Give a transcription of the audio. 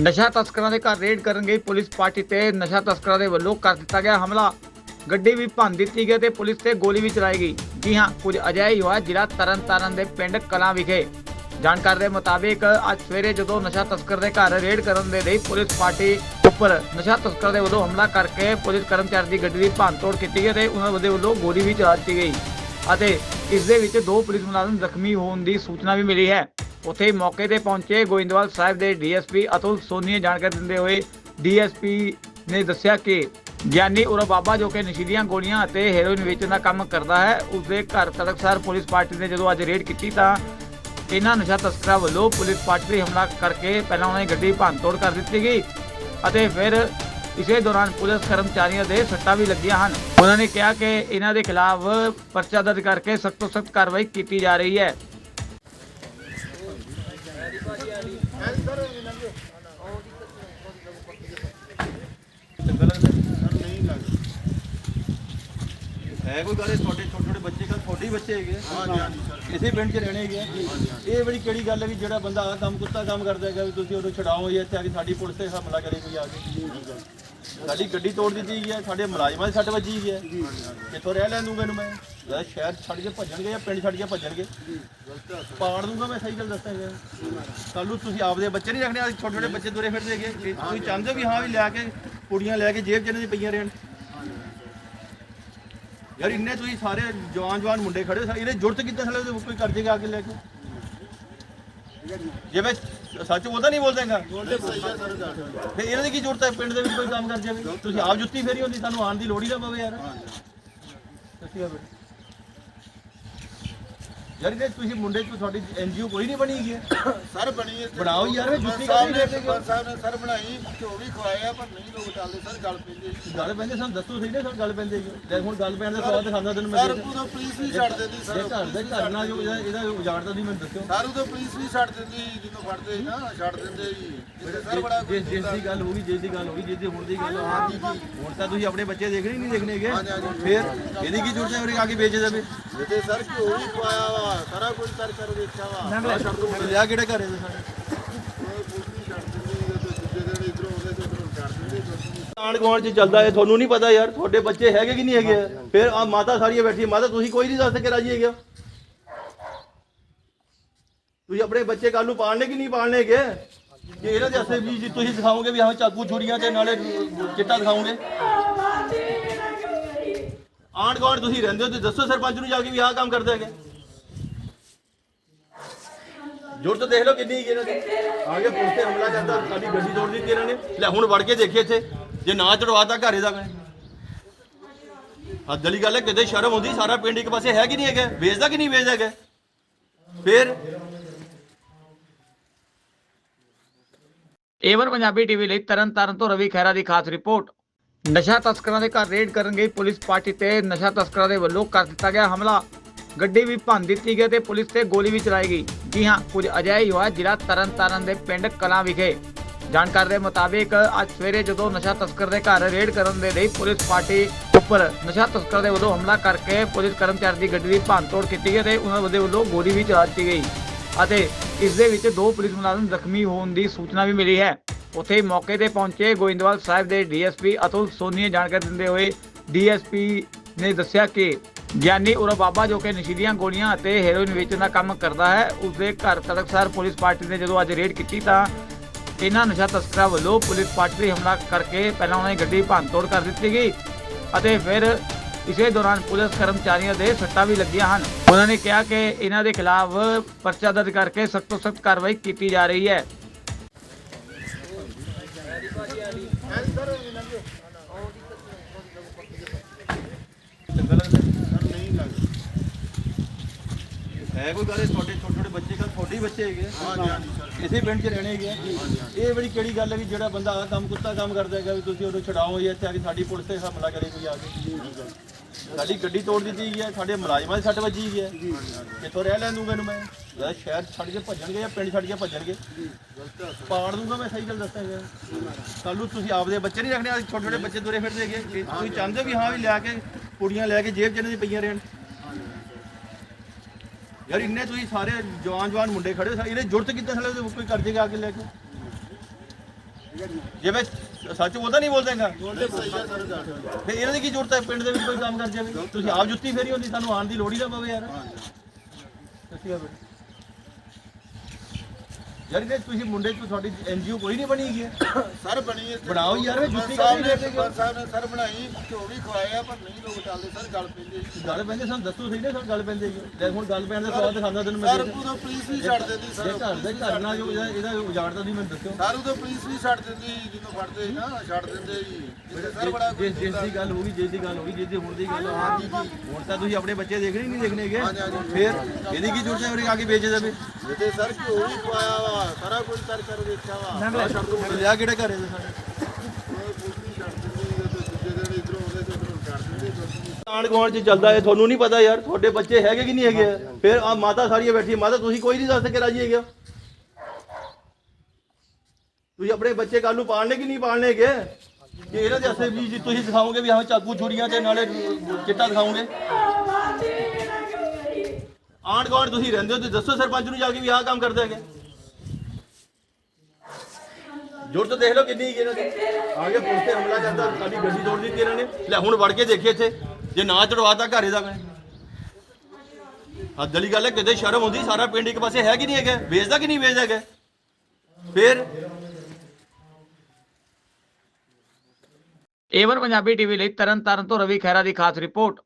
ਨਸ਼ਾ ਤਸਕਰਾਂ ਦੇ ਘਰ ਰੇਡ ਕਰਨ ਗਈ ਪੁਲਿਸ ਪਾਰਟੀ ਤੇ ਨਸ਼ਾ ਤਸਕਰਾਂ ਦੇ ਵੱਲੋਂ ਕਰ ਦਿੱਤਾ ਗਿਆ ਹਮਲਾ। ਗੱਡੀ ਵੀ ਭੰਨ ਦਿੱਤੀ ਗਈ ਤੇ ਪੁਲਿਸ ਤੇ ਗੋਲੀ ਵੀ ਚਲਾਈ ਗਈ। ਜੀ ਹਾਂ, ਕੁਝ ਅਜਿਹਾ ਹੀ ਹੋਇਆ ਜ਼ਿਲ੍ਹਾ ਤਰਨਤਾਰਨ ਦੇ ਪਿੰਡ ਕਲਾਂ ਵਿਖੇ। ਜਾਣਕਾਰੀ ਦੇ ਮੁਤਾਬਿਕ ਅੱਜ ਸਵੇਰੇ ਜਦੋਂ ਨਸ਼ਾ ਤਸਕਰ ਦੇ ਘਰ ਰੇਡ ਕਰਨ ਦੇ ਲਈ ਪੁਲਿਸ ਪਾਰਟੀ ਉੱਪਰ ਨਸ਼ਾ ਤਸਕਰ ਦੇ ਵੱਲੋਂ ਹਮਲਾ ਕਰਕੇ ਪੁਲਿਸ ਕਰਮਚਾਰੀ ਦੀ ਗੱਡੀ ਦੀ ਭੰਨਤੋੜ ਕੀਤੀ ਗਈ ਤੇ ਉਹਨਾਂ ਦੇ ਵੱਲੋਂ ਗੋਲੀ ਵੀ ਚਲਾ ਦਿੱਤੀ ਗਈ। ਅਤੇ ਇਸ ਦੇ ਵਿੱਚ ਦੋ ਪੁਲਿਸ ਮੁਲਾਜ਼ਮ ਜ਼ਖਮੀ ਹੋਣ ਦੀ ਸੂਚਨਾ ਵੀ ਮਿਲੀ ਹੈ। ਉੱਥੇ ਮੌਕੇ ਤੇ ਪਹੁੰਚੇ ਗੋਇੰਦਵਾਲ ਸਾਹਿਬ ਦੇ ਡੀਐਸਪੀ ਅਤੁਲ ਸੋਨੀ ਨੇ ਜਾਣਕਾਰੀ ਦਿੰਦੇ ਹੋਏ ਡੀਐਸਪੀ ਨੇ ਦੱਸਿਆ ਕਿ ਗਿਆਨੀ ਉਰਾ ਬਾਬਾ ਜੋ ਕਿ ਨਸ਼ੀਲੀਆਂ ਗੋਲੀਆਂ ਅਤੇ ਹੈਰੋਇਨ ਵੇਚਣ ਦਾ ਕੰਮ ਕਰਦਾ ਹੈ, ਉਸਦੇ ਘਰ ਤਲਕਸਾਰ ਪੁਲਿਸ ਪਾਰਟੀ ਨੇ ਜਦੋਂ ਅੱਜ ਰੇਡ ਕੀਤੀ ਤਾਂ ਇਹਨਾਂ ਨਸ਼ਾ ਤਸਕਰਾਂ ਵੱਲੋਂ ਪੁਲਿਸ ਪਾਰਟੀ ਤੇ ਹਮਲਾ ਕਰਕੇ ਪਹਿਲਾਂ ਉਹਨਾਂ ਦੀ ਗੱਡੀ ਭੰਨਤੋੜ ਕਰ ਦਿੱਤੀ ਗਈ ਅਤੇ ਫਿਰ ਇਸੇ ਦੌਰਾਨ ਪੁਲਿਸ ਕਰਮਚਾਰੀਆਂ ਦੇ ਸੱਟਾਂ ਵੀ ਲੱਗੀਆਂ ਹਨ। ਉਹਨਾਂ ਨੇ ਕਿਹਾ ਕਿ ਇਹਨਾਂ ਦੇ ਖਿਲਾਫ ਪਰਚਾ ਦਰਜ ਕਰਕੇ ਸਖਤ ਤੋਂ ਸਖਤ ਕਾਰਵਾਈ ਕੀਤੀ ਜਾ ਰਹੀ ਹੈ। ਹੈ ਕੋਈ ਗੱਲ? ਇਹ ਤੁਹਾਡੇ ਛੋਟੇ ਛੋਟੇ ਬੱਚੇ ਕਾ ਤੁਹਾਡੇ ਹੀ ਬੱਚੇ ਹੈਗੇ? ਇਸੇ ਪਿੰਡ 'ਚ ਰਹਿਣੇ ਹੈਗੇ ਆ। ਇਹ ਬੜੀ ਕਿਹੜੀ ਗੱਲ ਹੈ ਵੀ ਜਿਹੜਾ ਬੰਦਾ ਆ ਕੰਮ ਕੁੱਤਾ ਕੰਮ ਕਰਦਾ ਹੈਗਾ ਵੀ ਤੁਸੀਂ ਉਹਨੂੰ ਛਡਾਓ ਜਾਂ ਇੱਥੇ ਆ ਕੇ ਸਾਡੀ ਪੁਲਿਸ ਤੇ ਹਮਲਾ ਕਰੇ ਕੋਈ ਆ ਕੇ? ਸਾਡੀ ਗੱਡੀ ਤੋੜ ਦਿੱਤੀ ਗਈ ਹੈ ਸਾਡੇ ਮੁਲਾਜ਼ਮਾਂ ਦੀ ਸੱਟ ਵੱਜੀ ਗਈ ਹੈ। ਕਿੱਥੋਂ ਰਹਿ ਲੈਣ ਦੂੰਗਾ ਇਹਨੂੰ ਮੈਂ? ਜਾਂ ਸ਼ਹਿਰ ਛੱਡ ਕੇ ਭੱਜਣਗੇ ਜਾਂ ਪਿੰਡ ਛੱਡ ਕੇ ਭੱਜਣਗੇ? ਪਾੜ ਦੂੰਗਾ ਮੈਂ ਸਹੀ ਗੱਲ ਦੱਸਦਾ ਹੈਗਾ ਕੱਲ ਨੂੰ ਤੁਸੀਂ ਆਪਦੇ ਬੱਚੇ ਨਹੀਂ ਰੱਖਣੇ ਛੋਟੇ ਛੋਟੇ ਬੱਚੇ ਤੁਰੇ ਫਿਰਦੇ ਹੈਗੇ। ਤੁਸੀਂ ਚਾਹੁੰਦੇ ਹੋ ਵੀ ਹਾਂ ਵੀ ਲਿਆ ਕੇ ਕੁੜੀਆਂ ਲੈ ਕੇ ਜੇਬ 'ਚ ਇਹਨਾਂ ਦੀ ਪਈਆਂ ਰਹਿਣ? ਯਾਰ ਇੰਨੇ ਤੁਸੀਂ ਸਾਰੇ ਜਵਾਨ ਜਵਾਨ ਮੁੰਡੇ ਖੜੇ ਹੋ, ਇਹਨੇ ਜੁਰਤ ਕਿੱਦਾਂ ਸਾਲੇ ਕੋਈ ਕਰ ਜੇਗਾ ਆ ਕੇ ਲੈ ਕੇ? ਜੇ ਮੈਂ ਸੱਚ ਬੋਲਦਾ ਨਹੀਂ ਬੋਲਦਾਗਾ ਫਿਰ ਇਹਨਾਂ ਦੀ ਕੀ ਜ਼ਰੂਰਤ ਹੈ? ਪਿੰਡ ਦੇ ਵਿੱਚ ਕੋਈ ਕੰਮ ਕਰ ਜਾਵੇ ਤੁਸੀਂ ਆਪ ਜੁੱਤੀ ਫੇਰੀ ਹੁੰਦੀ ਸਾਨੂੰ ਆਉਣ ਦੀ ਲੋੜ ਹੀ ਨਾ ਪਵੇ ਯਾਰ। ਸੱਚੀ ਗੱਲ। ਯਾਰ ਇਹ ਤੁਸੀਂ ਮੁੰਡੇ ਚ ਤੁਹਾਡੀ ਐਨਜੀਓ ਕੋਈ ਨਹੀਂ ਬਣੀ ਗਈ ਸਰ ਬਣੀ ਹੈ ਬਣਾਓ ਯਾਰ ਇਹ ਜੁੱਤੀ ਸਾਹਿਬ ਕਾਹਦੀ ਨੇ ਦੇ ਸਰਪੰਚ ਸਾਹਿਬ ਨੇ ਸਰ ਬਣਾਈ ਘਿਓ ਵੀ ਖਵਾਇਆ ਪਰ ਨਹੀਂ ਲੋਕ ਚੱਲਦੇ। ਸਰ ਗੱਲ ਪੈਂਦੀ ਗੱਲ ਪੈਂਦੇ ਸਾਨੂੰ ਦੱਸੋ ਸਹੀ ਨਾ ਸਾਨੂੰ ਗੱਲ ਪੈਂਦੇ ਜੀ ਲੈ ਹੁਣ ਗੱਲ ਪੈਣ ਦਾ ਸਵਾਦ ਦਿਖਾਉਂਦਾ ਤੈਨੂੰ ਮੈਂ ਸਰ ਉਦੋਂ ਪੁਲਿਸ ਵੀ ਛੱਡ ਦਿੰਦੀ ਸਰ। ਇਹ ਘਰ ਦੇ ਘਰ ਨਾਲ ਜੋ ਇਹਦਾ ਇਹਦਾ ਉਜਾੜਦਾ ਨਹੀਂ ਮੈਨੂੰ ਦੱਸਿਓ। ਸਰ ਉਦੋਂ ਪੁਲਿਸ ਵੀ ਛੱਡ ਦਿੰਦੀ ਜਦੋਂ ਫੜਦੇ ਨਾ ਛੱਡ ਦਿੰਦੇ ਜੀ ਸਰ ਬੜਾ ਜਿਸ ਜਿਸ ਦੀ ਗੱਲ ਹੋਗੀ ਜਿਸ ਦੀ ਗੱਲ ਹੋਗੀ ਜਿਸ ਦੀ ਹੁਣ ਦੀ ਗੱਲ ਹੋਗੀ ਹੁਣ ਤਾਂ ਤੁਸੀਂ ਆਪਣੇ ਬੱਚੇ ਦੇਖਣੇ ਹੀ ਨਹੀਂ ਦੇਖਣੇਗੇ। ਫਿਰ ਇਹਦੀ ਕੀ ਜ਼ਰੂਰਤ ਹੈ ਉਰੇ ਆ ਕੇ ਵੇਚ ਦੇਵੇ। ਜਿੱਤੇ ਸਰ ਘਿਓ ਵੀ ਖਵਾਇਆ ਵਾ ਸਾਰਾ ਕੁਝ ਸਰ ਕਰ ਦੇਖਿਆ ਵਾ। ਦੋ। ਲਿਆ ਕਿਹੜਾ ਘਰ ਹੈ ਸਾਡੇ? ਆਂਢ ਗੁਆਂਢ ਚ ਚੱਲਦਾ ਹੈ ਤੁਹਾਨੂੰ ਨਹੀਂ ਪਤਾ ਯਾਰ ਤੁਹਾਡੇ ਬੱਚੇ ਹੈਗੇ ਕਿ ਨਹੀਂ ਹੈਗੇ? ਫਿਰ ਆ ਮਾਤਾ ਸਾਰੀਆਂ ਬੈਠੀ। ਮਾਤਾ ਤੁਸੀਂ ਕੋਈ ਨਹੀਂ ਦੱਸ ਕੇ ਰਾਜੀ ਹੈਗੇ? ਤੁਸੀਂ ਆਪਣੇ ਬੱਚੇ ਕੱਲ ਨੂੰ ਪਾਲਣੇ ਕਿ ਨਹੀਂ ਪਾਲਣੇ ਹੈਗੇ? ਜੇ ਇਹਨਾਂ ਦੇ ਅਸੇ ਵੀ ਜੀ ਤੁਸੀਂ ਦਿਖਾਓਗੇ ਵੀ ਹਾਂ ਚਾਕੂ ਛੁਰੀਆਂ ਤੇ ਨਾਲੇ ਚਿੱਟਾ ਦਿਖਾਓਗੇ। ਆਂਢ ਗੁਆਂਢ ਤੁਸੀਂ ਰਹਿੰਦੇ ਹੋ ਤੇ ਦੱਸੋ ਸਰਪੰਚ ਨੂੰ ਜਾ ਕੇ ਵੀ ਆਹ ਕੰਮ ਕਰਦੇ ਹੈਗੇ। ਜ਼ਰੂਰਤ ਦੇਖ ਲਓ ਕਿੰਨੀ ਹੈਗੀ ਇਹਨਾਂ ਦੀ। ਆਗੇ ਪੁਲਿਸ ਤੇ ਹਮਲਾ ਕਰਦਾ, ਸਾਡੀ ਗੱਡੀ ਤੋੜ ਦਿੱਤੀ ਇਹਨਾਂ ਨੇ। ਲੈ, ਹੁਣ ਵੜ ਕੇ ਦੇਖੇ ਇੱਥੇ। ਜੇ ਨਾ ਚੜਵਾਤਾ ਘਰੇ ਦਾ ਕਰੇ ਹੱਦ ਵਾਲੀ ਗੱਲ ਹੈ, ਕਿਤੇ ਸ਼ਰਮ ਹੁੰਦੀ ਸਾਰਾ ਪਿੰਡ ਇੱਕ ਪਾਸੇ ਹੈ ਕਿ ਨਹੀਂ ਹੈਗਾ? ਵੇਚਦਾ ਕਿ ਨਹੀਂ ਵੇਚਦਾ ਹੈਗਾ? ਫਿਰ? ਏਵਰ ਪੰਜਾਬੀ ਟੀਵੀ ਲਈ ਤਰਨਤਾਰਨ ਤੋਂ ਰਵੀ ਖਹਿਰਾ ਦੀ ਖਾਸ ਰਿਪੋਰਟ। ਨਸ਼ਾ ਤਸਕਰਾਂ ਦੇ ਘਰ ਰੇਡ ਕਰਨ ਗਈ ਪੁਲਿਸ ਪਾਰਟੀ ਤੇ ਨਸ਼ਾ ਤਸਕਰਾਂ ਦੇ ਵੱਲੋਂ ਕਰ ਦਿੱਤਾ ਗਿਆ ਹਮਲਾ। ਗੱਡੀ ਵੀ ਭੰਨ ਦਿੱਤੀ ਗਈ ਤੇ ਪੁਲਿਸ ਤੇ ਗੋਲੀ ਵੀ ਚਲਾਈ ਗਈ। ਜੀ ਹਾਂ, ਕੁਝ ਅਜਿਹਾ ਹੀ ਹੋਇਆ ਜ਼ਿਲ੍ਹਾ ਤਰਨਤਾਰਨ ਦੇ ਪਿੰਡ ਕਲਾਂ ਵਿਖੇ। ਜਾਣਕਾਰੀ ਦੇ ਮੁਤਾਬਿਕ ਅੱਜ ਸਵੇਰੇ ਜਦੋਂ ਨਸ਼ਾ ਤਸਕਰ ਦੇ ਘਰ ਰੇਡ ਕਰਨ ਦੇ ਲਈ ਪੁਲਿਸ ਪਾਰਟੀ ਉੱਪਰ ਨਸ਼ਾ ਤਸਕਰ ਦੇ ਵੱਲੋਂ ਹਮਲਾ ਕਰਕੇ ਪੁਲਿਸ ਕਰਮਚਾਰੀ ਦੀ ਗੱਡੀ ਦੀ ਭੰਨਤੋੜ ਕੀਤੀ ਗਈ ਤੇ ਉਹਨਾਂ ਦੇ ਵੱਲੋਂ ਗੋਲੀ ਵੀ ਚਲਾ ਦਿੱਤੀ ਗਈ ਅਤੇ ਇਸ ਦੇ ਵਿੱਚ ਦੋ ਪੁਲਿਸ ਮੁਲਾਜ਼ਮ ਜ਼ਖਮੀ ਹੋਣ ਦੀ ਸੂਚਨਾ ਵੀ ਮਿਲੀ ਹੈ। ਉੱਥੇ ਮੌਕੇ ਤੇ ਪਹੁੰਚੇ ਗੋਇੰਦਵਾਲ ਸਾਹਿਬ ਦੇ ਡੀਐਸਪੀ ਅਤੁਲ ਸੋਨੀ ਨੇ ਜਾਣਕਾਰੀ ਦਿੰਦੇ ਹੋਏ ਡੀਐਸਪੀ ਨੇ ਦੱਸਿਆ ਕਿ ਗਿਆਨੀ ਉਰਾ ਬਾਬਾ ਜੋ ਕਿ ਨਸ਼ੀਲੀਆਂ ਗੋਲੀਆਂ ਅਤੇ ਹੈਰੋਇਨ ਵੇਚਣ ਦਾ ਕੰਮ ਕਰਦਾ ਹੈ, ਉਸਦੇ ਘਰ ਤਲਕਸਾਰ ਪੁਲਿਸ ਪਾਰਟੀ ਨੇ ਜਦੋਂ ਅੱਜ ਰੇਡ ਕੀਤੀ ਤਾਂ ਇਹਨਾਂ ਨਸ਼ਾ ਤਸਕਰਾਂ ਵੱਲੋਂ ਪੁਲਿਸ ਪਾਰਟੀ ਤੇ ਹਮਲਾ ਕਰਕੇ ਪਹਿਲਾਂ ਉਹਨਾਂ ਦੀ ਗੱਡੀ ਭੰਨਤੋੜ ਕਰ ਦਿੱਤੀ ਗਈ ਅਤੇ ਫਿਰ ਇਸੇ ਦੌਰਾਨ ਪੁਲਿਸ ਕਰਮਚਾਰੀਆਂ ਦੇ ਸੱਟਾਂ ਵੀ ਲੱਗੀਆਂ ਹਨ। ਉਹਨਾਂ ਨੇ ਕਿਹਾ ਕਿ ਇਹਨਾਂ ਦੇ ਖਿਲਾਫ ਪਰਚਾ ਦਰਜ ਕਰਕੇ ਸਖਤ ਤੋਂ ਸਖਤ ਕਾਰਵਾਈ ਕੀਤੀ ਜਾ ਰਹੀ ਹੈ। ਹੈ ਕੋਈ ਗੱਲ ਇਹ ਤੁਹਾਡੇ ਛੋਟੇ ਛੋਟੇ ਬੱਚੇ ਕਾ ਤੁਹਾਡੇ ਹੀ ਬੱਚੇ ਹੈਗੇ ਸਰ। ਇਸੇ ਪਿੰਡ 'ਚ ਰਹਿਣੇ ਹੈਗੇ ਆ। ਇਹ ਬੜੀ ਕਿਹੜੀ ਗੱਲ ਹੈ ਵੀ ਜਿਹੜਾ ਬੰਦਾ ਆ ਕੰਮ ਕੁੱਤਾ ਕੰਮ ਕਰਦਾ ਹੈਗਾ ਵੀ ਤੁਸੀਂ ਉਹਨੂੰ ਛਡਾਓ ਜਾਂ ਇੱਥੇ ਆ ਕੇ ਸਾਡੀ ਪੁਲਿਸ ਤੇ ਹਮਲਾ ਕਰੇ ਕੋਈ ਆ ਕੇ। ਸਾਡੀ ਗੱਡੀ ਤੋੜ ਦਿੱਤੀ ਗਈ ਹੈ ਸਾਡੇ ਮੁਲਾਜ਼ਮਾਂ ਦੀ ਸੱਟ ਵੱਜੀ ਗਈ ਹੈ। ਕਿੱਥੋਂ ਰਹਿ ਲੈਣ ਦੂੰਗਾ ਇਹਨੂੰ ਮੈਂ? ਜਾਂ ਸ਼ਹਿਰ ਛੱਡ ਕੇ ਭੱਜਣਗੇ ਜਾਂ ਪਿੰਡ ਛੱਡ ਕੇ ਭੱਜਣਗੇ? ਪਾੜ ਦੂੰਗਾ ਮੈਂ ਸਹੀ ਗੱਲ ਦੱਸਦਾ ਹੈਗਾ ਕੱਲ ਨੂੰ ਤੁਸੀਂ ਆਪਦੇ ਬੱਚੇ ਨਹੀਂ ਰੱਖਣੇ ਆ ਛੋਟੇ ਛੋਟੇ ਬੱਚੇ ਤੁਰੇ ਫਿਰਦੇ ਹੈਗੇ। ਤੁਸੀਂ ਚਾਹੁੰਦੇ ਹੋ ਵੀ ਹਾਂ ਵੀ ਲਿਆ ਕੇ ਕੁੜੀਆਂ ਲੈ ਕੇ ਜੇਬ 'ਚ ਇਹਨਾਂ ਦੀ ਪਈਆਂ ਰਹਿਣ? ਯਾਰ ਇੰਨੇ ਤੁਸੀਂ ਸਾਰੇ ਜਵਾਨ ਜਵਾਨ ਮੁੰਡੇ ਖੜੇ ਹੋ, ਇਹਨੇ ਜੁਰਤ ਕਿੱਦਾਂ ਸਾਲੇ ਕੋਈ ਕਰ ਜੇਗਾ ਆ ਕੇ ਲੈ ਕੇ? ਜੇ ਮੈਂ ਸੱਚ ਬੋਲਦਾ ਨਹੀਂ ਬੋਲਦਾਗਾ ਸਰ ਫਿਰ ਇਹਨਾਂ ਦੀ ਕੀ ਜ਼ਰੂਰਤ ਹੈ? ਪਿੰਡ ਦੇ ਵਿੱਚ ਕੋਈ ਕੰਮ ਕਰ ਜਾਵੇ ਤੁਸੀਂ ਆਪ ਜੁੱਤੀ ਫੇਰੀ ਹੁੰਦੀ ਸਾਨੂੰ ਆਉਣ ਦੀ ਲੋੜ ਹੀ ਨਾ ਪਵੇ ਯਾਰ। ਸੱਚੀ ਗੱਲ ਹੈ। ਯਾਰ ਇਹ ਤੁਸੀਂ ਮੁੰਡੇ ਤੋਂ ਤੁਹਾਡੀ ਐਨਜੀਓ ਕੋਈ ਨਹੀਂ ਬਣੀ ਹੈ? ਸਰ ਬਣੀ ਹੈ ਬਣਾਓ ਯਾਰ, ਇਹ ਜੁੱਤੀ ਸਾਹਿਬ ਨੇ ਸਾਹਿਬ ਸਰ ਬਣਾਈ ਵੀ ਖਵਾਇਆ ਪਰ ਨਹੀਂ ਲੋਕ ਚੱਲਦੇ ਸਰ ਗੱਲ ਪੈਂਦੀ ਗੱਲ ਪੈਂਦੇ ਸਾਨੂੰ ਦੱਸੋ ਸਹੀ ਨਾ ਸਾਨੂੰ ਗੱਲ ਪੈਂਦੇ। ਲੈ ਹੁਣ ਗੱਲ ਪੈਣ ਦਾ ਸਵਾਲ ਦਿਖਾਉਂਦਾ ਤੈਨੂੰ ਮੈਂ ਸਰ ਉਦੋਂ ਪੁਲਿਸ ਵੀ ਛੱਡ ਦਿੰਦੀ ਜੇ ਸਰ ਘਰ ਦੇ ਘਰ ਨਾਲ ਜੋ ਇਹਦਾ ਉਜਾੜਦਾ ਨਹੀਂ ਮੈਨੂੰ ਦੱਸਿਓ ਸਰ ਉਦੋਂ ਪੁਲਿਸ ਵੀ ਛੱਡ ਦਿੰਦੀ ਜਦੋਂ ਫੜਦੇ ਨਾ ਛੱਡ ਦਿੰਦੇ ਜੀ ਜਿਸ ਜਿਸ ਦੀ ਗੱਲ ਹੋਗੀ ਜਿਸ ਦੀ ਗੱਲ ਹੋਗੀ ਜਿਸ ਦੀ ਹੁਣ ਦੀ ਗੱਲ ਹੋਗੀ ਹੁਣ ਤਾਂ ਤੁਸੀਂ ਆਪਣੇ ਬੱਚੇ ਦੇਖਣੇ ਨਹੀਂ ਦੇਖਣੇਗੇ ਫਿਰ ਇਹਦੀ ਕੀ ਜ਼ਰੂਰਤ ਹੈ ਉਰੇ ਆ ਕੇ ਵੇਚ ਦੇਵੇ ਸਰ ਵਾ ਸਾਰਾ ਕੁਝ ਸਰ ਕਰ ਦੇਖਿਆ ਵਾ। ਲਿਆ ਕਿਹੜੇ ਘਰ ਚ ਚੱਲਦਾ ਹੈ ਤੁਹਾਨੂੰ ਨਹੀਂ ਪਤਾ ਯਾਰ ਤੁਹਾਡੇ ਬੱਚੇ ਹੈਗੇ ਕਿ ਨਹੀਂ ਹੈਗੇ? ਫਿਰ ਆ ਮਾਤਾ ਸਾਰੀਆਂ ਬੈਠੀ। ਮਾਤਾ ਤੁਸੀਂ ਕੋਈ ਨਹੀਂ ਦੱਸ ਕੇ ਰਾਜੀ ਹੈਗੇ? ਤੁਸੀਂ ਆਪਣੇ ਬੱਚੇ ਕੱਲ ਨੂੰ ਪਾਲਣੇ ਕਿ ਨਹੀਂ ਪਾਲਣੇ ਹੈਗੇ? ਕਿ ਇਹਨਾਂ ਦੇ ਅਸੇ ਵੀ ਜੀ ਤੁਸੀਂ ਦਿਖਾਓਗੇ ਵੀ ਹਾਂ ਚਾਕੂ ਛੁਰੀਆਂ ਤੇ ਨਾਲੇ ਚਿੱਟਾ ਦਿਖਾਓਗੇ? ਆਂਢ ਗੁਆਂਢ ਤੁਸੀਂ ਰਹਿੰਦੇ ਹੋ ਤੇ ਦੱਸੋ ਸਰਪੰਚ ਨੂੰ ਜਾ ਕੇ ਵੀ ਆਹ ਕੰਮ ਕਰਦੇ ਹੈਗੇ। ਜ਼ਰੂਰਤ ਦੇਖ ਲਓ ਕਿੰਨੀ ਇਹਨਾਂ ਦੀ। ਆਗੇ ਪੁਲਿਸ ਤੇ ਹਮਲਾ ਕਰਦਾ ਸਾਡੀ ਗੱਡੀ ਤੋੜ ਦਿੱਤੀ ਇਹਨਾਂ ਨੇ। ਲੈ ਹੁਣ ਵੜ ਕੇ ਦੇਖੇ ਇੱਥੇ, ਜੇ ਨਾ ਚੜਵਾਤਾ ਘਰੇ ਦਾ ਹੱਦ ਵਾਲੀ ਗੱਲ ਹੈ, ਕਿਤੇ ਸ਼ਰਮ ਹੁੰਦੀ ਸਾਰਾ ਪਿੰਡ ਇੱਕ ਪਾਸੇ ਹੈ ਕਿ ਨਹੀਂ ਹੈਗਾ? ਵੇਚਦਾ ਕਿ ਨਹੀਂ ਵੇਚਦਾ ਹੈਗਾ? ਫਿਰ ਏਵਨ ਪੰਜਾਬੀ ਟੀਵੀ ਲਈ ਤਰਨਤਾਰਨ ਤੋਂ ਰਵੀ ਖਹਿਰਾ ਦੀ ਖਾਸ ਰਿਪੋਰਟ।